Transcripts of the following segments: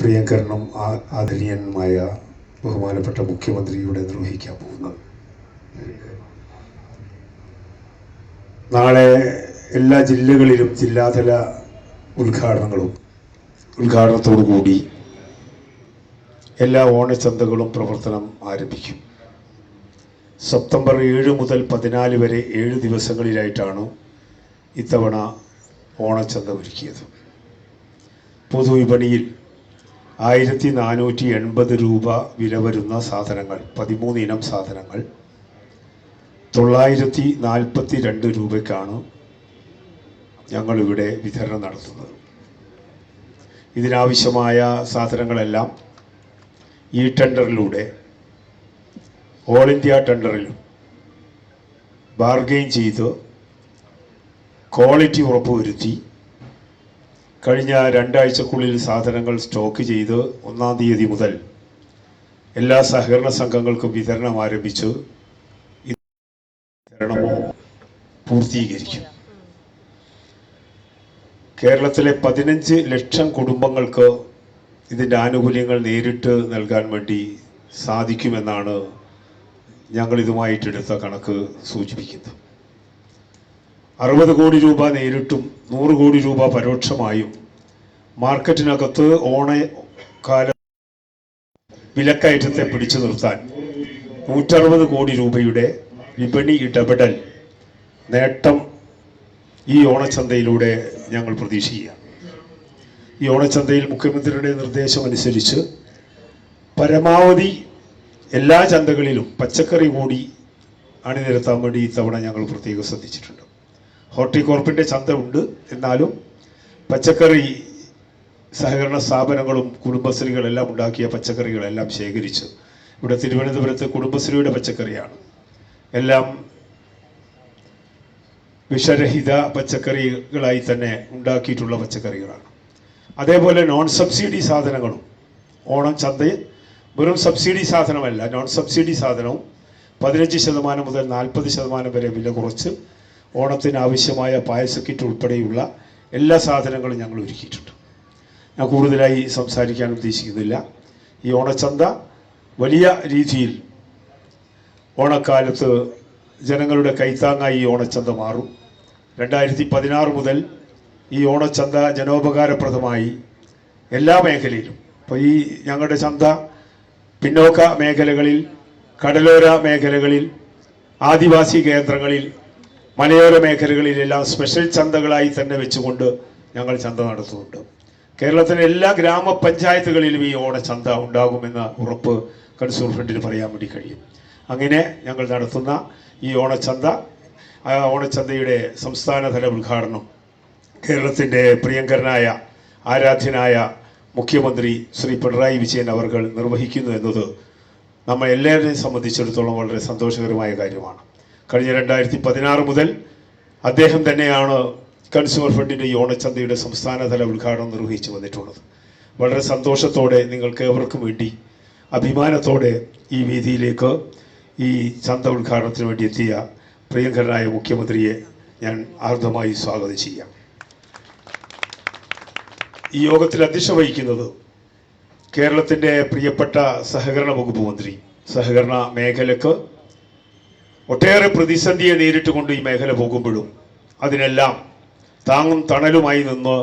പ്രിയങ്കരനും ആദരണീയനുമായ ബഹുമാനപ്പെട്ട മുഖ്യമന്ത്രിയുടെ നിർവഹിക്കാൻ പോകുന്നത്. നാളെ എല്ലാ ജില്ലകളിലും ജില്ലാതല ഉദ്ഘാടനങ്ങളും ഉദ്ഘാടനത്തോടു കൂടി എല്ലാ ഓണച്ചന്തകളും പ്രവർത്തനം ആരംഭിക്കും. സെപ്റ്റംബർ ഏഴ് മുതൽ പതിനാല് വരെ ഏഴ് ദിവസങ്ങളിലായിട്ടാണ് ഇത്തവണ ഓണച്ചന്ത ഒരുക്കിയത് പൊതുവിപണിയിൽ ആയിരത്തി നാനൂറ്റി എൺപത് രൂപ വില വരുന്ന സാധനങ്ങൾ പതിമൂന്ന് ഇനം സാധനങ്ങൾ തൊള്ളായിരത്തി നാൽപ്പത്തി രണ്ട് രൂപയ്ക്കാണ് ഞങ്ങളിവിടെ വിതരണം നടത്തുന്നത്. ഇതിനാവശ്യമായ സാധനങ്ങളെല്ലാം ഈ ടെൻഡറിലൂടെ ഓൾ ഇന്ത്യ ടെൻഡറിലും ബാർഗെയിൻ ചെയ്ത് ക്വാളിറ്റി ഉറപ്പുവരുത്തി കഴിഞ്ഞ രണ്ടാഴ്ചക്കുള്ളിൽ സാധനങ്ങൾ സ്റ്റോക്ക് ചെയ്ത് ഒന്നാം തീയതി മുതൽ എല്ലാ സഹകരണ സംഘങ്ങൾക്കും വിതരണം ആരംഭിച്ചു. വിതരണമോ പൂർത്തീകരിക്കും. കേരളത്തിലെ പതിനഞ്ച് ലക്ഷം കുടുംബങ്ങൾക്ക് ഇതിന്റെ ആനുകൂല്യങ്ങൾ നേരിട്ട് നൽകാൻ വേണ്ടി സാധിക്കുമെന്നാണ് ഞങ്ങൾ ഇതുമായിട്ടെടുത്ത കണക്ക് സൂചിപ്പിക്കുന്നത്. അറുപത് കോടി രൂപ നേരിട്ടും നൂറ് കോടി രൂപ പരോക്ഷമായും മാർക്കറ്റിനകത്ത് ഓണക്കാല വിലക്കയറ്റത്തെ പിടിച്ചു നിർത്താൻ നൂറ്ററുപത് കോടി രൂപയുടെ വിപണി ഇടപെടൽ നേട്ടം ഈ ഓണച്ചന്തയിലൂടെ ഞങ്ങൾ പ്രതീക്ഷിക്കുക. ഈ ഓണച്ചന്തയിൽ മുഖ്യമന്ത്രിയുടെ നിർദ്ദേശം അനുസരിച്ച് പരമാവധി എല്ലാ ചന്തകളിലും പച്ചക്കറി കൂടി അണിനിരത്താൻ വേണ്ടി ഇത്തവണ ഞങ്ങൾ പ്രത്യേകം ശ്രദ്ധിച്ചിട്ടുണ്ട്. ഹോർട്ടികോർപ്പിന്റെ ഉണ്ട് എന്നാലും പച്ചക്കറി സഹകരണ സ്ഥാപനങ്ങളും കുടുംബശ്രീകളെല്ലാം ഉണ്ടാക്കിയ പച്ചക്കറികളെല്ലാം ശേഖരിച്ചു ഇവിടെ തിരുവനന്തപുരത്ത് കുടുംബശ്രീയുടെ പച്ചക്കറിയാണ്. എല്ലാം വിഷരഹിത പച്ചക്കറികളായി തന്നെ ഉണ്ടാക്കിയിട്ടുള്ള പച്ചക്കറികളാണ്. അതേപോലെ നോൺ സബ്സിഡി സാധനങ്ങളും. ഓണം ചന്തയിൽ വെറും സബ്സിഡി സാധനമല്ല നോൺ സബ്സിഡി സാധനവും പതിനഞ്ച് ശതമാനം മുതൽ നാൽപ്പത് ശതമാനം വരെ വില കുറച്ച് ഓണത്തിന് ആവശ്യമായ പായസ കിറ്റ് ഉൾപ്പെടെയുള്ള എല്ലാ സാധനങ്ങളും ഞങ്ങൾ ഒരുക്കിയിട്ടുണ്ട്. ഞാൻ കൂടുതലായി സംസാരിക്കാൻ ഉദ്ദേശിക്കുന്നില്ല. ഈ ഓണച്ചന്ത വലിയ രീതിയിൽ ഓണക്കാലത്ത് ജനങ്ങളുടെ കൈത്താങ്ങായി ഈ ഓണച്ചന്ത മാറും. രണ്ടായിരത്തി പതിനാറ് മുതൽ ഈ ഓണച്ചന്ത ജനോപകാരപ്രദമായി എല്ലാ മേഖലയിലും. ഇപ്പോൾ ഈ ഞങ്ങളുടെ ചന്ത പിന്നോക്ക മേഖലകളിൽ കടലോര മേഖലകളിൽ ആദിവാസി കേന്ദ്രങ്ങളിൽ മലയോര മേഖലകളിലെല്ലാം സ്പെഷ്യൽ ചന്തകളായി തന്നെ വെച്ചുകൊണ്ട് ഞങ്ങൾ ചന്ത നടത്തുന്നുണ്ട്. കേരളത്തിലെ എല്ലാ ഗ്രാമപഞ്ചായത്തുകളിലും ഈ ഓണച്ചന്ത ഉണ്ടാകുമെന്ന ഉറപ്പ് കൺസ്യൂമർ ഫ്രണ്ടിന് പറയാൻ വേണ്ടി കഴിയും. അങ്ങനെ ഞങ്ങൾ നടത്തുന്ന ഈ ഓണച്ചന്ത ഓണച്ചന്തയുടെ സംസ്ഥാനതല ഉദ്ഘാടനം കേരളത്തിന്റെ പ്രിയങ്കരനായ ആരാധ്യനായ മുഖ്യമന്ത്രി ശ്രീ പിണറായി വിജയൻ അവർ നിർവഹിക്കുന്നു എന്നത് നമ്മൾ എല്ലാവരെയും സംബന്ധിച്ചിടത്തോളം വളരെ സന്തോഷകരമായ കാര്യമാണ്. കഴിഞ്ഞ രണ്ടായിരത്തി പതിനാറ് മുതൽ അദ്ദേഹം തന്നെയാണ് കൺസ്യൂമർ ഫണ്ടിന്റെ ഈ ഓണച്ചന്തയുടെ സംസ്ഥാനതല ഉദ്ഘാടനം നിർവഹിച്ചു വന്നിട്ടുള്ളത്. വളരെ സന്തോഷത്തോടെ നിങ്ങൾക്ക് ഏവർക്കും വേണ്ടി അഭിമാനത്തോടെ ഈ വേദിയിലേക്ക് ഈ ചന്ത ഉദ്ഘാടനത്തിന് വേണ്ടി എത്തിയ പ്രിയങ്കരനായ മുഖ്യമന്ത്രിയെ ഞാൻ ആർദ്രമായി സ്വാഗതം ചെയ്യാം. ഈ യോഗത്തിൽ അധ്യക്ഷ വഹിക്കുന്നത് കേരളത്തിന്റെ പ്രിയപ്പെട്ട സഹകരണ വകുപ്പ് മന്ത്രി സഹകരണ മേഖലക്ക് ഒട്ടേറെ പ്രതിസന്ധിയെ നേരിട്ടുകൊണ്ട് ഈ മേഖല പോകുമ്പോഴും അതിനെല്ലാം താങ്ങും തണലുമായി നിന്ന്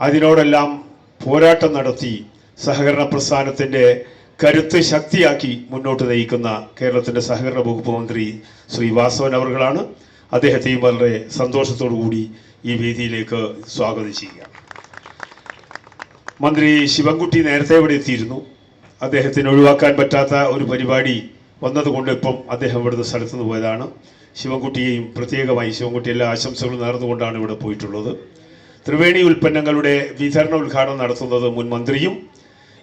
അതിനോടെല്ലാം പോരാട്ടം നടത്തി സഹകരണ പ്രസ്ഥാനത്തിന്റെ കരുത്ത് ശക്തിയാക്കി മുന്നോട്ട് നയിക്കുന്ന കേരളത്തിന്റെ സഹകരണ വകുപ്പ് മന്ത്രി ശ്രീ വാസവൻ അവർകളാണ് അദ്ദേഹത്തെയും വളരെ സന്തോഷത്തോടു കൂടി ഈ വേദിയിലേക്ക് സ്വാഗതം ചെയ്യുക. മന്ത്രി ശിവൻകുട്ടി നേരത്തെ ഇവിടെ എത്തിയിരുന്നു. അദ്ദേഹത്തിന് ഒഴിവാക്കാൻ പറ്റാത്ത ഒരു പരിപാടി വന്നതുകൊണ്ട് ഇപ്പം അദ്ദേഹം ഇവിടുത്തെ സ്ഥലത്ത് നിന്ന് പോയതാണ്. ശിവൻകുട്ടിയെയും പ്രത്യേകമായി ശിവൻകുട്ടി എല്ലാ ആശംസകളും നേർന്നുകൊണ്ടാണ് ഇവിടെ പോയിട്ടുള്ളത്. ത്രിവേണി ഉൽപ്പന്നങ്ങളുടെ വിതരണ ഉദ്ഘാടനം നടത്തുന്നത് മുൻ മന്ത്രിയും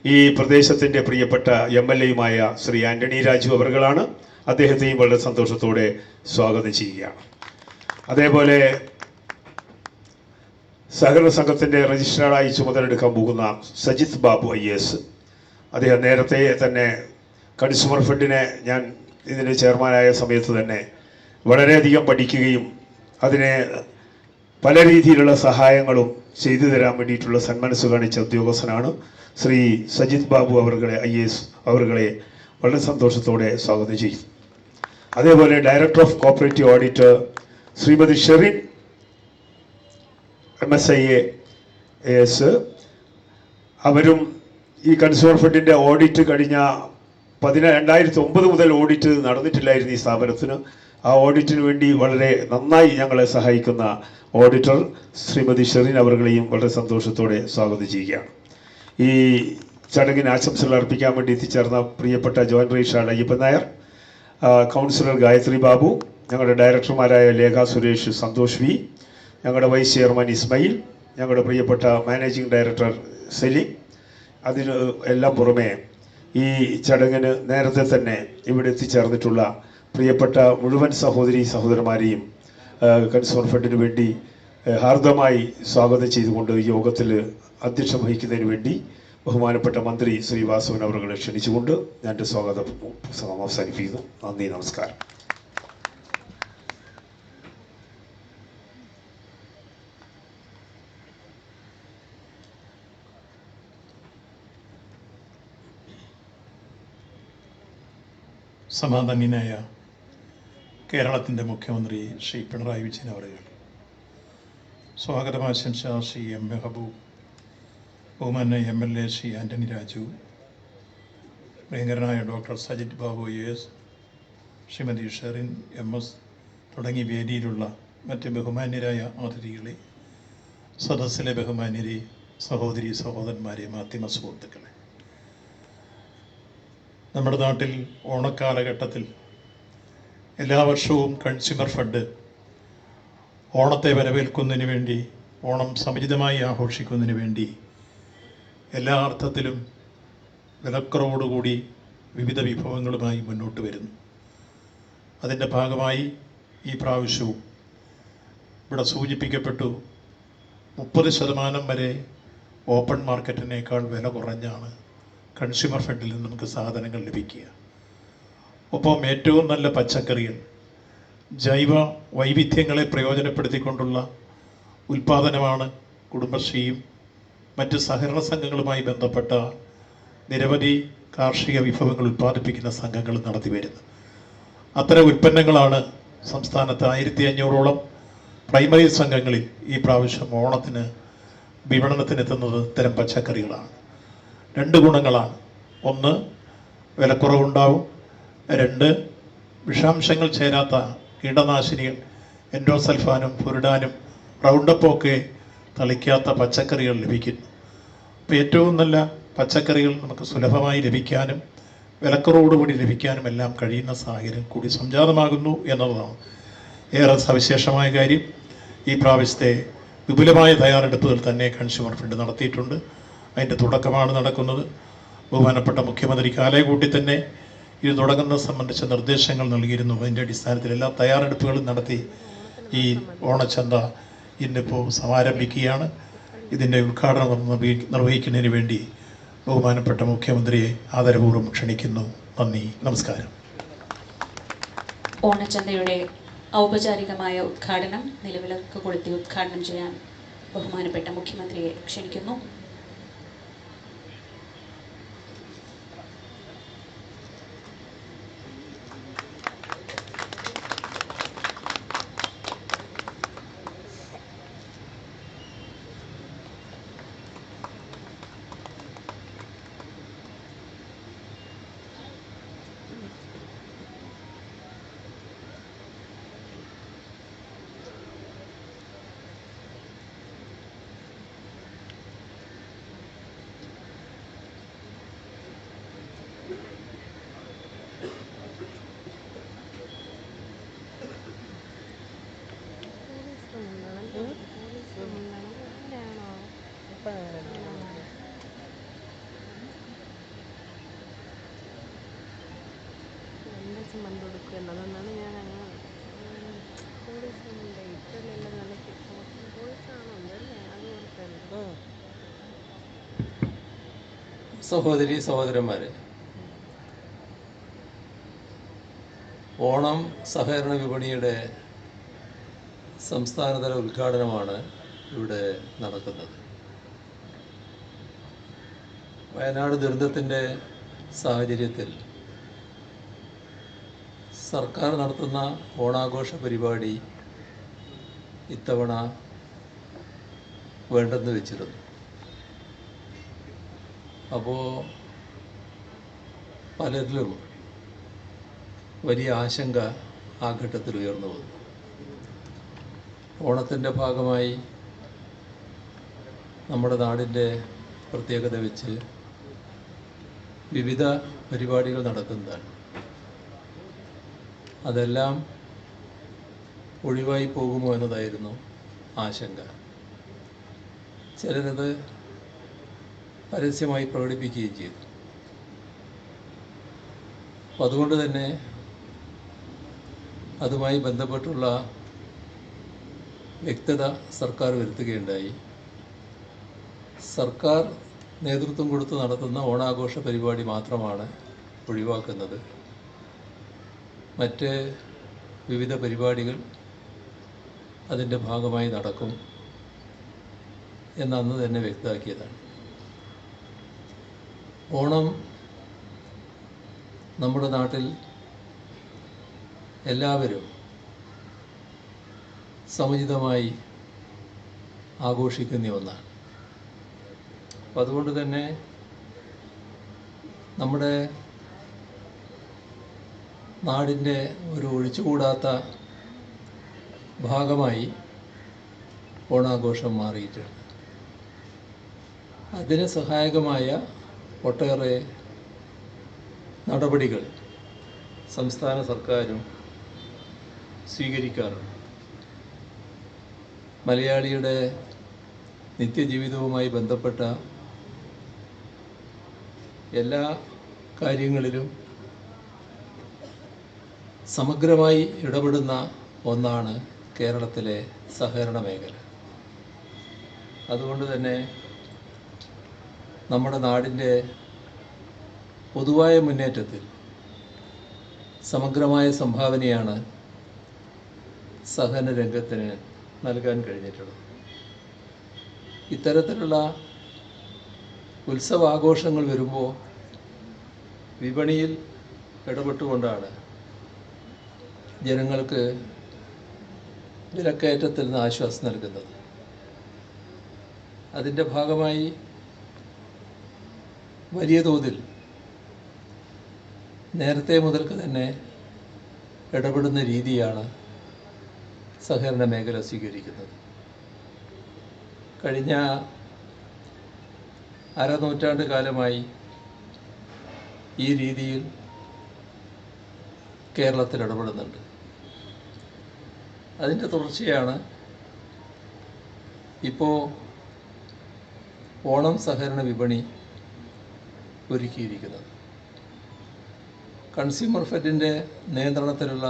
ഈ പ്രദേശത്തിന്റെ പ്രിയപ്പെട്ട എം എൽ എയുമായ ശ്രീ ആന്റണി രാജു അവർകളാണ് അദ്ദേഹത്തെയും വളരെ സന്തോഷത്തോടെ സ്വാഗതം ചെയ്യുകയാണ്. അതേപോലെ സഹകരണ സംഘത്തിന്റെ രജിസ്ട്രാറായി ചുമതലെടുക്കാൻ പോകുന്ന സജിത് ബാബു ഐ എസ്. അദ്ദേഹം നേരത്തെ തന്നെ കൺസ്യൂമർ ഫെഡിനെ ഞാൻ ഇതിന്റെ ചെയർമാനായ സമയത്ത് തന്നെ വളരെയധികം പഠിക്കുകയും അതിനെ പല രീതിയിലുള്ള സഹായങ്ങളും ചെയ്തു തരാൻ വേണ്ടിയിട്ടുള്ള സന്മനസ് കാണിച്ച ഉദ്യോഗസ്ഥനാണ് ശ്രീ സജിത് ബാബു അവർകളെ ഐ എസ് അവരുടെ വളരെ സന്തോഷത്തോടെ സ്വാഗതം ചെയ്യും. അതേപോലെ director of cooperative auditor Shrimati Sherin M S I S. അവരും ഈ കൺസ്യൂമർ ഫെഡിന്റെ ഓഡിറ്റ് കഴിഞ്ഞ പതിന രണ്ടായിരത്തി ഒമ്പത് മുതൽ ഓഡിറ്റ് നടന്നിട്ടില്ലായിരുന്നു ഈ സ്ഥാപനത്തിന്. ആ ഓഡിറ്റിന് വേണ്ടി വളരെ നന്നായി ഞങ്ങളെ സഹായിക്കുന്ന ഓഡിറ്റർ ശ്രീമതി ഷെറിൻ അവർകളെയും വളരെ സന്തോഷത്തോടെ സ്വാഗതം ചെയ്യുകയാണ്. ഈ ചടങ്ങിന് ആശംസകൾ അർപ്പിക്കാൻ വേണ്ടി എത്തിച്ചേർന്ന പ്രിയപ്പെട്ട ജോയിൻ റീഷ അയ്യപ്പൻ നായർ കൗൺസിലർ ഗായത്രി ബാബു ഞങ്ങളുടെ ഡയറക്ടർമാരായ ലേഖ സുരേഷ് സന്തോഷ് വി ഞങ്ങളുടെ വൈസ് ചെയർമാൻ ഇസ്മയിൽ ഞങ്ങളുടെ പ്രിയപ്പെട്ട മാനേജിംഗ് ഡയറക്ടർ സെലിം അതിന് എല്ലാം പുറമേ ഈ ചടങ്ങിന് നേരത്തെ തന്നെ ഇവിടെ എത്തിച്ചേർന്നിട്ടുള്ള പ്രിയപ്പെട്ട മുഴുവൻ സഹോദരി സഹോദരന്മാരെയും കൺസ്യൂമർ ഫെഡിന് വേണ്ടി ഹാർദമായി സ്വാഗതം ചെയ്തുകൊണ്ട് യോഗത്തിൽ അധ്യക്ഷം വഹിക്കുന്നതിന് വേണ്ടി ബഹുമാനപ്പെട്ട മന്ത്രി ശ്രീ വാസവൻ ക്ഷണിച്ചുകൊണ്ട് ഞാൻ എന്റെ സ്വാഗതം അവസാനിപ്പിക്കുന്നു. നന്ദി നമസ്കാരം. സമാധാന്യനായ കേരളത്തിന്റെ മുഖ്യമന്ത്രി ശ്രീ പിണറായി വിജയൻ അവരുകൾ സ്വാഗതം ആശംസ ശ്രീ എം മെഹബൂബ് ബഹുമാന M L A Shri Antony Raju ഭയങ്കരനായ doctor Sajith Babu S Shrimati Sherin M S തുടങ്ങിയ വേദിയിലുള്ള മറ്റ് ബഹുമാന്യരായ അതിഥികളെ സദസ്സിലെ ബഹുമാന്യരെ സഹോദരി സഹോദരന്മാരെ മാധ്യമ സുഹൃത്തുക്കളെ. നമ്മുടെ നാട്ടിൽ ഓണക്കാലഘട്ടത്തിൽ എല്ലാ വർഷവും കൺസ്യൂമർ ഫണ്ട് ഓണത്തെ വരവേൽക്കുന്നതിന് വേണ്ടി ഓണം സമുചിതമായി ആഘോഷിക്കുന്നതിന് വേണ്ടി എല്ലാ അർത്ഥത്തിലും വിലക്കുറവോടുകൂടി വിവിധ വിഭവങ്ങളുമായി മുന്നോട്ട് വരുന്നു. അതിന്റെ ഭാഗമായി ഈ പ്രാവശ്യവും ഇവിടെ സൂചിപ്പിക്കപ്പെട്ടു മുപ്പത് ശതമാനം വരെ ഓപ്പൺ മാർക്കറ്റിനേക്കാൾ വില കുറഞ്ഞാണ് കൺസ്യൂമർ ഫ്രണ്ടിൽ നിന്ന് നമുക്ക് സാധനങ്ങൾ ലഭിക്കുക. ഒപ്പം ഏറ്റവും നല്ല പച്ചക്കറികൾ ജൈവ വൈവിധ്യങ്ങളെ പ്രയോജനപ്പെടുത്തിക്കൊണ്ടുള്ള ഉൽപാദനമാണ് കുടുംബശ്രീയും മറ്റ് സഹകരണ സംഘങ്ങളുമായി ബന്ധപ്പെട്ട നിരവധി കാർഷിക വിഭവങ്ങൾ ഉൽപ്പാദിപ്പിക്കുന്ന സംഘങ്ങൾ നടത്തി വരുന്നത്. അത്തരം ഉൽപ്പന്നങ്ങളാണ് സംസ്ഥാനത്ത് ആയിരത്തി അഞ്ഞൂറോളം പ്രൈമറി സംഘങ്ങളിൽ ഈ പ്രാവശ്യം ഓണത്തിന് വിപണനത്തിനെത്തുന്നത് ഇത്തരം പച്ചക്കറികളാണ്. രണ്ട് ഗുണങ്ങളാണ്. ഒന്ന് വിലക്കുറവുണ്ടാവും. രണ്ട് വിഷാംശങ്ങൾ ചേരാത്ത കീടനാശിനികൾ എൻഡോസൽഫാനും ഫുരിഡാനും റൗണ്ടപ്പൊക്കെ തളിക്കാത്ത പച്ചക്കറികൾ ലഭിക്കുന്നു അപ്പോൾ ഏറ്റവും നല്ല പച്ചക്കറികൾ നമുക്ക് സുലഭമായി ലഭിക്കാനും വിലക്കുറവോടുകൂടി ലഭിക്കാനും എല്ലാം കഴിയുന്ന സാഹചര്യം കൂടി സംജാതമാകുന്നു എന്നതാണ്. ഏറെ സവിശേഷമായ കാര്യം. ഈ പ്രാവശ്യത്തെ വിപുലമായ തയ്യാറെടുപ്പുകൾ തന്നെ കൺസ്യൂമർ ഫണ്ട് നടത്തിയിട്ടുണ്ട്. അതിന്റെ തുടക്കമാണ് നടക്കുന്നത്. ബഹുമാനപ്പെട്ട മുഖ്യമന്ത്രി കാലയെക്കൂട്ടി തന്നെ ഇത് തുടങ്ങുന്നത് സംബന്ധിച്ച നിർദ്ദേശങ്ങൾ നൽകിയിരുന്നു. അതിന്റെ അടിസ്ഥാനത്തിൽ എല്ലാ തയ്യാറെടുപ്പുകളും നടത്തി ഈ ഓണച്ചന്ത ഇന്നിപ്പോൾ സമാരംഭിക്കുകയാണ്. ഇതിന്റെ ഉദ്ഘാടനം നിർവഹി- നിർവഹിക്കുന്നതിന് വേണ്ടി ബഹുമാനപ്പെട്ട മുഖ്യമന്ത്രിയെ ആദരപൂർവം ക്ഷണിക്കുന്നു. നന്ദി. നമസ്കാരം. ഓണച്ചന്തയുടെ ഔപചാരികമായ ഉദ്ഘാടനം നിലവിളക്ക് കൊളുത്തി ഉദ്ഘാടനം ചെയ്യാൻ ബഹുമാനപ്പെട്ട മുഖ്യമന്ത്രിയെ ക്ഷണിക്കുന്നു. മന്ത് കൊടുക്കുന്നത് എന്നതെന്നാണ് ഞാൻ അങ്ങ് പോലീസുണ്ട് ഇപ്പോഴെല്ലാം കൊടുത്തല്ലോ സഹോദരി സഹോദരന്മാരെ. ഓണം സഹകരണ വിപണിയുടെ സംസ്ഥാനതല ഉദ്ഘാടനമാണ് ഇവിടെ നടക്കുന്നത്. വയനാട് ദുരന്തത്തിന്റെ സാഹചര്യത്തിൽ സർക്കാർ നടത്തുന്ന ഓണാഘോഷ പരിപാടി ഇത്തവണ വേണ്ടെന്ന് വെച്ചിരുന്നു. അപ്പോൾ പലരിലും വലിയ ആശങ്ക ആ ഘട്ടത്തിൽ ഉയർന്നു വന്നു. ഓണത്തിന്റെ ഭാഗമായി നമ്മുടെ നാടിന്റെ പ്രത്യേകത വെച്ച് വിവിധ പരിപാടികൾ നടക്കുന്നതാണ്. അതെല്ലാം ഒഴിവായി പോകുമോ എന്നതായിരുന്നു ആശങ്ക. ചിലരത് പരസ്യമായി പ്രകടിപ്പിക്കുകയും ചെയ്തു. അപ്പം അതുകൊണ്ട് തന്നെ അതുമായി ബന്ധപ്പെട്ടുള്ള വ്യക്തത സർക്കാർ വരുത്തുകയുണ്ടായി. സർക്കാർ നേതൃത്വം കൊടുത്ത് നടത്തുന്ന ഓണാഘോഷ പരിപാടി മാത്രമാണ് ഒഴിവാക്കുന്നത്. മറ്റ് വിവിധ പരിപാടികൾ അതിന്റെ ഭാഗമായി നടക്കും എന്നന്ന് തന്നെ വ്യക്തമാക്കിയതാണ്. ഓണം നമ്മുടെ നാട്ടിൽ എല്ലാവരും സമുചിതമായി ആഘോഷിക്കുന്ന ഒന്നാണ്. അപ്പം അതുകൊണ്ട് തന്നെ നമ്മുടെ നാടിന്റെ ഒരു ഒഴിച്ചുകൂടാത്ത ഭാഗമായി ഓണാഘോഷം മാറിയിട്ടുണ്ട്. അതിന് സഹായകമായ ഒട്ടേറെ നടപടികൾ സംസ്ഥാന സർക്കാരും സ്വീകരിക്കാറുണ്ട്. മലയാളിയുടെ നിത്യജീവിതവുമായി ബന്ധപ്പെട്ട എല്ലാ കാര്യങ്ങളിലും സമഗ്രമായി ഇടപെടുന്ന ഒന്നാണ് കേരളത്തിലെ സഹകരണ മേഖല. അതുകൊണ്ട് തന്നെ നമ്മുടെ നാടിന്റെ പൊതുവായ മുന്നേറ്റത്തിൽ സമഗ്രമായ സംഭാവനയാണ് സഹകരണ രംഗത്തിന് നൽകാൻ കഴിഞ്ഞിട്ടുള്ളത്. ഇത്തരത്തിലുള്ള ഉത്സവാഘോഷങ്ങൾ വരുമ്പോൾ വിപണിയിൽ ഇടപെട്ടുകൊണ്ടാണ് ജനങ്ങൾക്ക് വിലക്കയറ്റത്തിൽ നിന്ന് ആശ്വാസം നൽകുന്നത്. അതിന്റെ ഭാഗമായി വലിയ തോതിൽ നേരത്തെ മുതൽക്ക് തന്നെ ഇടപെടുന്ന രീതിയാണ് സഹകരണ മേഖല സ്വീകരിക്കുന്നത്. കഴിഞ്ഞ അരനൂറ്റാണ്ട് കാലമായി ഈ രീതിയിൽ കേരളത്തിൽ ഇടപെടുന്നുണ്ട്. അതിന്റെ തുടർച്ചയാണ് ഇപ്പോൾ ഓണം സഹകരണ വിപണി ഒരുക്കിയിരിക്കുന്നത്. കൺസ്യൂമർ ഫെഡിന്റെ നിയന്ത്രണത്തിലുള്ള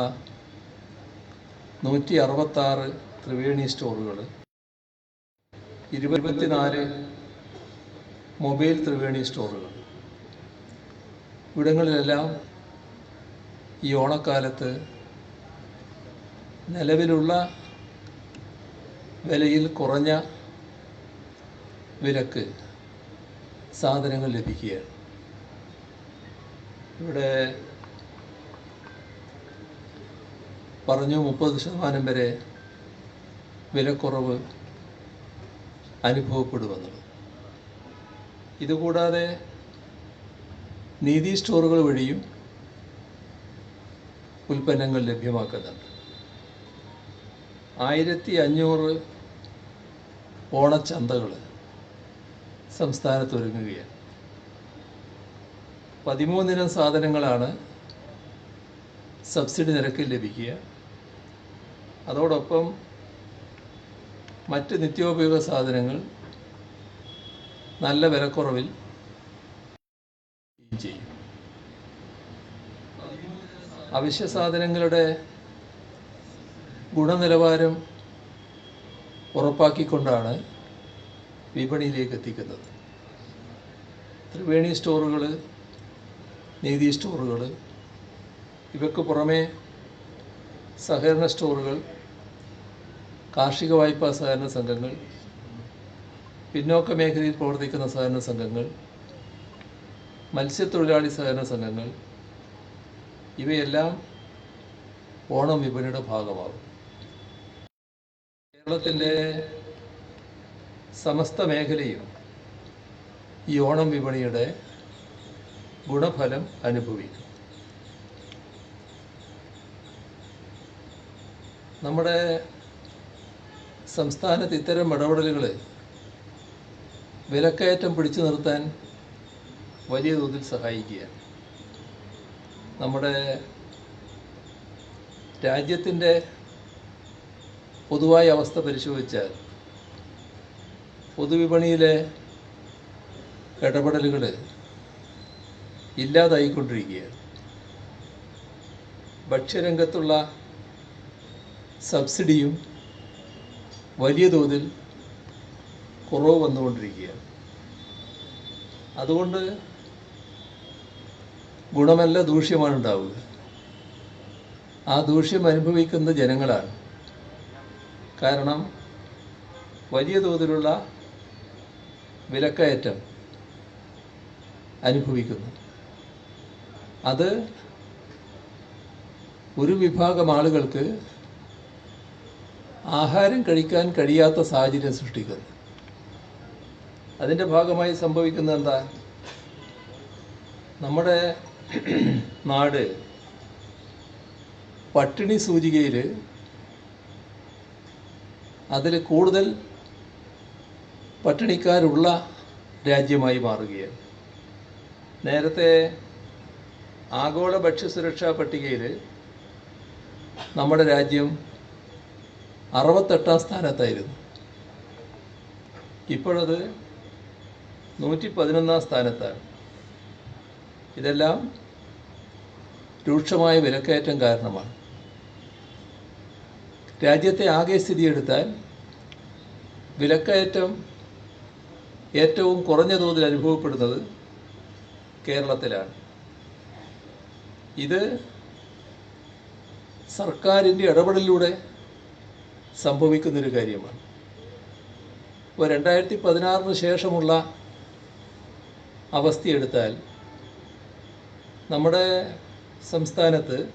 നൂറ്റി അറുപത്താറ് ത്രിവേണി സ്റ്റോറുകൾ ഇരുപത്തിനാല് മൊബൈൽ ത്രിവേണി സ്റ്റോറുകൾ ഇവിടങ്ങളിലെല്ലാം ഈ ഓണക്കാലത്ത് നിലവിലുള്ള വിലയിൽ കുറഞ്ഞ വിലക്ക് സാധനങ്ങൾ ലഭിക്കുകയാണ്. ഇവിടെ പറഞ്ഞു മുപ്പത് ശതമാനം വരെ വിലക്കുറവ് അനുഭവപ്പെടുമെന്നുള്ളത് ഇതുകൂടാതെ നീതി സ്റ്റോറുകൾ വഴിയും ഉൽപ്പന്നങ്ങൾ ലഭ്യമാക്കുന്നുണ്ട്. ആയിരത്തി അഞ്ഞൂറ് ഓണച്ചന്തകൾ സംസ്ഥാനത്ത് ഒരുങ്ങുകയാണ് പതിമൂന്നിനം സാധനങ്ങളാണ് സബ്സിഡി നിരക്കിൽ ലഭിക്കുക. അതോടൊപ്പം മറ്റ് നിത്യോപയോഗ സാധനങ്ങൾ നല്ല വിലക്കുറവിൽ ചെയ്യും. അവശ്യ സാധനങ്ങളുടെ ഗുണനിലവാരം ഉറപ്പാക്കിക്കൊണ്ടാണ് വിപണിയിലേക്ക് എത്തിക്കുന്നത് ത്രിവേണി സ്റ്റോറുകൾ നീതി സ്റ്റോറുകൾ ഇവയ്ക്ക് പുറമെ സഹകരണ സ്റ്റോറുകൾ കാർഷിക വായ്പാ സഹകരണ സംഘങ്ങൾ പിന്നോക്ക മേഖലയിൽ പ്രവർത്തിക്കുന്ന സഹകരണ സംഘങ്ങൾ മത്സ്യത്തൊഴിലാളി സഹകരണ സംഘങ്ങൾ ഇവയെല്ലാം ഓണം വിപണിയുടെ ഭാഗമാകും. കേരളത്തിന്റെ സമസ്ത മേഖലയും ഈ ഓണം വിപണിയുടെ ഗുണഫലം അനുഭവിക്കും. നമ്മുടെ സംസ്ഥാനത്ത് ഇത്തരം ഇടപെടലുകൾ വിലക്കയറ്റം പിടിച്ചു നിർത്താൻ വലിയ തോതിൽ സഹായിക്കുക നമ്മുടെ രാജ്യത്തിന്റെ പൊതുവായ അവസ്ഥ പരിശോധിച്ചാൽ പൊതുവിപണിയിലെ ഇടപെടലുകൾ ഇല്ലാതായിക്കൊണ്ടിരിക്കുകയാണ് ഭക്ഷ്യരംഗത്തുള്ള സബ്സിഡിയും വലിയ തോതിൽ കുറവ് വന്നുകൊണ്ടിരിക്കുകയാണ് അതുകൊണ്ട് ഗുണമല്ല ദൂഷ്യമാണ് ഉണ്ടാവുക ആ ദൂഷ്യം അനുഭവിക്കുന്ന ജനങ്ങളാണ് കാരണം വലിയ തോതിലുള്ള വിലക്കയറ്റം അനുഭവിക്കുന്നു. അത് ഒരു വിഭാഗം ആളുകൾക്ക് ആഹാരം കഴിക്കാൻ കഴിയാത്ത സാഹചര്യം സൃഷ്ടിക്കുന്നു. അതിന്റെ ഭാഗമായി സംഭവിക്കുന്നത് എന്താ? നമ്മുടെ നാട് പട്ടിണി സൂചികയിൽ അതിൽ കൂടുതൽ പട്ടിണിക്കാരുള്ള രാജ്യമായി മാറുകയാണ്. നേരത്തെ ആഗോള ഭക്ഷ്യസുരക്ഷാ പട്ടികയിൽ നമ്മുടെ രാജ്യം അറുപത്തെട്ടാം സ്ഥാനത്തായിരുന്നു. ഇപ്പോഴത് നൂറ്റി പതിനൊന്നാം സ്ഥാനത്താണ്. ഇതെല്ലാം രൂക്ഷമായ വിലക്കയറ്റം കാരണമാണ്. രാജ്യത്തെ ആകെ സ്ഥിതിയെടുത്താൽ വിലക്കയറ്റം ഏറ്റവും കുറഞ്ഞ തോതിൽ അനുഭവപ്പെടുന്നത് കേരളത്തിലാണ്. ഇത് സർക്കാരിന്റെ ഇടപെടലിലൂടെ സംഭവിക്കുന്നൊരു കാര്യമാണ്. ഇപ്പോൾ രണ്ടായിരത്തി പതിനാറിന് ശേഷമുള്ള അവസ്ഥയെടുത്താൽ നമ്മുടെ സംസ്ഥാനത്ത്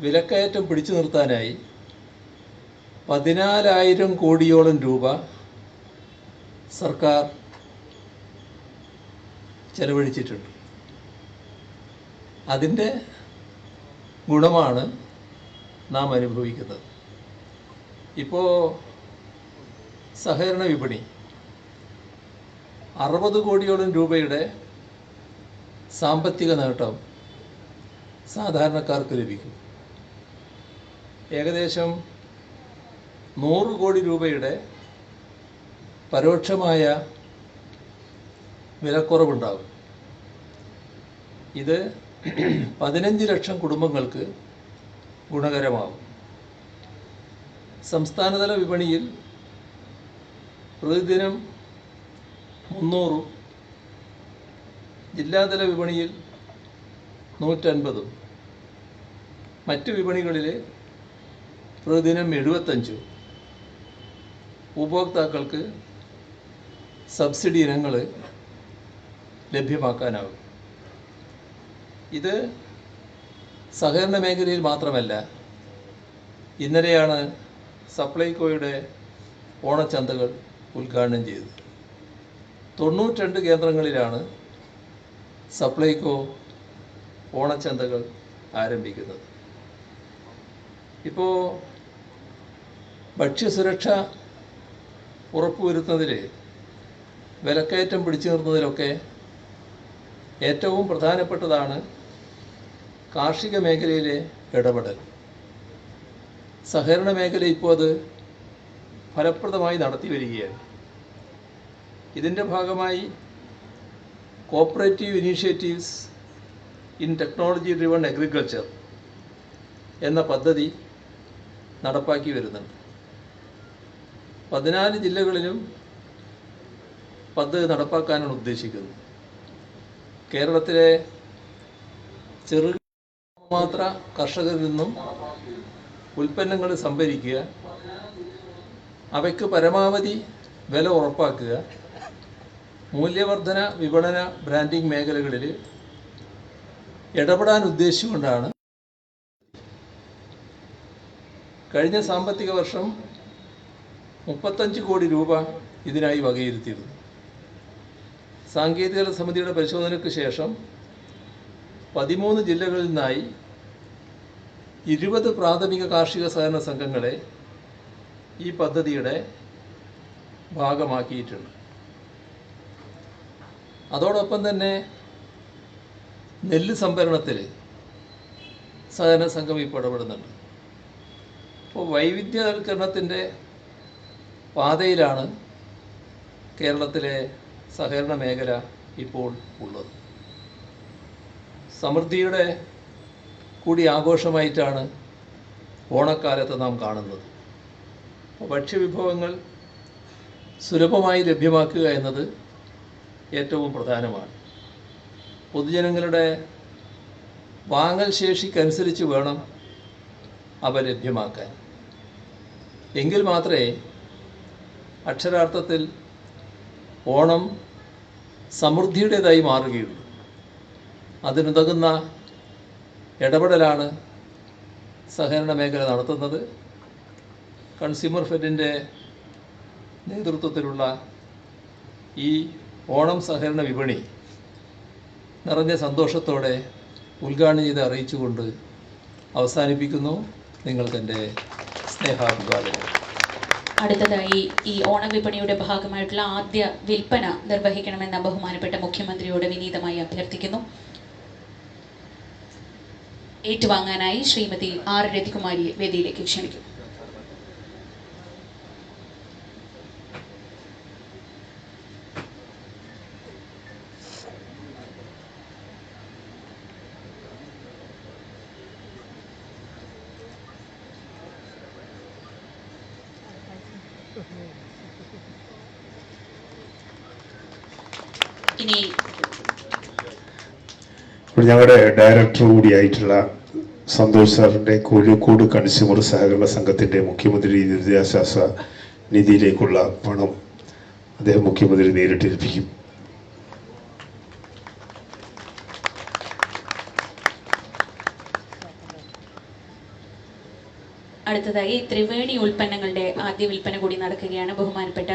വിലക്കയറ്റം പിടിച്ചു നിർത്താനായി പതിനാലായിരം കോടിയോളം രൂപ സർക്കാർ ചെലവഴിച്ചിട്ടുണ്ട്. അതിന്റെ ഗുണമാണ് നാം അനുഭവിക്കുന്നത്. ഇപ്പോൾ സഹകരണ വിപണി അറുപത് കോടിയോളം രൂപയുടെ സാമ്പത്തിക നേട്ടം സാധാരണക്കാർക്ക് ലഭിക്കും. ഏകദേശം നൂറ് കോടി രൂപയുടെ പരോക്ഷമായ വിലക്കുറവുണ്ടാകും. ഇത് പതിനഞ്ച് ലക്ഷം കുടുംബങ്ങൾക്ക് ഗുണകരമാകും. സംസ്ഥാനതല വിപണിയിൽ പ്രതിദിനം മുന്നൂറും ജില്ലാതല വിപണിയിൽ നൂറ്റൻപതും മറ്റ് വിപണികളിൽ പ്രതിദിനം എഴുപത്തഞ്ചും. ഉപഭോക്താക്കൾക്ക് സബ്സിഡി ഇനങ്ങൾ ലഭ്യമാക്കാനാവും ഇത് സഹകരണ മേഖലയിൽ മാത്രമല്ല ഇന്നലെയാണ് സപ്ലൈകോയുടെ ഓണച്ചന്തകൾ ഉദ്ഘാടനം ചെയ്തത്. തൊണ്ണൂറ്റിരണ്ട് കേന്ദ്രങ്ങളിലാണ് സപ്ലൈകോ ഓണച്ചന്തകൾ ആരംഭിക്കുന്നത്. ഇപ്പോൾ ഭക്ഷ്യസുരക്ഷ ഉറപ്പുവരുത്തുന്നതിൽ വിലക്കയറ്റം പിടിച്ചു നിർത്തുന്നതിലൊക്കെ ഏറ്റവും പ്രധാനപ്പെട്ടതാണ് കാർഷിക മേഖലയിലെ ഇടപെടൽ. സഹകരണ മേഖല ഇപ്പോൾ അത് ഫലപ്രദമായി നടത്തി വരികയാണ്. ഇതിന്റെ ഭാഗമായി cooperative initiatives in technology driven agriculture എന്ന പദ്ധതി നടപ്പാക്കി വരുന്നുണ്ട്. പതിനാല് ജില്ലകളിലും പദ്ധതി നടപ്പാക്കാനാണ് ഉദ്ദേശിക്കുന്നത്. കേരളത്തിലെ ചെറു മാത്ര കർഷകരിൽ നിന്നും ഉൽപ്പന്നങ്ങൾ സംഭരിക്കുക അവയ്ക്ക് പരമാവധി വില ഉറപ്പാക്കുക മൂല്യവർധന വിപണന ബ്രാൻഡിംഗ് മേഖലകളിൽ ഇടപെടാൻ ഉദ്ദേശിച്ചുകൊണ്ടാണ് കഴിഞ്ഞ സാമ്പത്തിക വർഷം മുപ്പത്തഞ്ച് കോടി രൂപ ഇതിനായി വകയിരുത്തിയിരുന്നു. സാങ്കേതിക സമിതിയുടെ പരിശോധനയ്ക്ക് ശേഷം പതിമൂന്ന് ജില്ലകളിൽ നിന്നായി ഇരുപത് പ്രാഥമിക കാർഷിക സഹകരണ സംഘങ്ങളെ ഈ പദ്ധതിയുടെ ഭാഗമാക്കിയിട്ടുണ്ട്. അതോടൊപ്പം തന്നെ നെല്ല് സംഭരണത്തിൽ സഹകരണ സംഘം ഇപ്പോൾ ഇടപെടുന്നുണ്ട്. അപ്പോൾ വൈവിധ്യവൽക്കരണത്തിന്റെ പാതയിലാണ് കേരളത്തിലെ സഹകരണ മേഖല ഇപ്പോൾ ഉള്ളത്. സമൃദ്ധിയുടെ കൂടി ആഘോഷമായിട്ടാണ് ഓണക്കാലത്ത് നാം കാണുന്നത്. ഭക്ഷ്യവിഭവങ്ങൾ സുലഭമായി ലഭ്യമാക്കുക എന്നത് ഏറ്റവും പ്രധാനമാണ്. പൊതുജനങ്ങളുടെ വാങ്ങൽ ശേഷിക്കനുസരിച്ച് വേണം അവ ലഭ്യമാക്കാൻ. എങ്കിൽ മാത്രമേ അക്ഷരാർത്ഥത്തിൽ ഓണം സമൃദ്ധിയുടേതായി മാറുകയുള്ളൂ. അതിനുതകുന്ന ഇടപെടലാണ് സഹകരണ മേഖല നടത്തുന്നത്. കൺസ്യൂമർ ഫെഡിന്റെ നേതൃത്വത്തിലുള്ള ഈ ഓണം സഹകരണ വിപണി നിറഞ്ഞ സന്തോഷത്തോടെ ഉദ്ഘാടനം ചെയ്ത് അറിയിച്ചുകൊണ്ട് അവസാനിപ്പിക്കുന്നു. നിങ്ങൾക്കെന്റെ സ്നേഹാഭിവാദനം അടുത്തതായി ഈ ഓണവിപണിയുടെ ഭാഗമായിട്ടുള്ള ആദ്യ വിൽപ്പന നിർവഹിക്കണമെന്ന് ബഹുമാനപ്പെട്ട മുഖ്യമന്ത്രിയോട് വിനീതമായി അഭ്യർത്ഥിക്കുന്നു. ഏറ്റുവാങ്ങാനായി ശ്രീമതി ആർ രതികുമാരിയെ വേദിയിലേക്ക് ക്ഷണിക്കും ഇനി ഇവിടെ ഞങ്ങളുടെ ഡയറക്ടർ കൂടിയായിട്ടുള്ള സന്തോഷ് സാറിന്റെ കോഴിക്കോട് കൺസ്യൂമർ സഹകരണ സംഘത്തിന്റെ മുഖ്യമന്ത്രി ദുരിതാശ്വാസ നിധിയിലേക്കുള്ള പണം അദ്ദേഹം മുഖ്യമന്ത്രി നേരിട്ട് ഏൽപ്പിക്കും അടുത്തതായി ത്രിവേണി ഉൽപ്പന്നങ്ങളുടെ ആദ്യ വിൽപ്പന കൂടി നടക്കുകയാണ്. ബഹുമാനപ്പെട്ട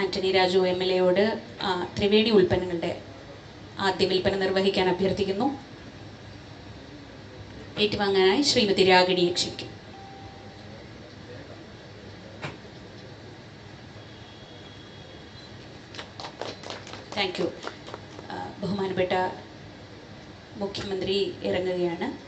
ആന്റണി രാജു എം എൽ എയോട് ത്രിവേണി ഉൽപ്പന്നങ്ങളുടെ ആദ്യ വിൽപ്പന നിർവഹിക്കാൻ അഭ്യർത്ഥിക്കുന്നു. ഏറ്റുവാങ്ങാനായി ശ്രീമതി രാഗിണിയെ ക്ഷണിക്കും. താങ്ക് യു ബഹുമാനപ്പെട്ട മുഖ്യമന്ത്രി ഇറങ്ങുകയാണ്.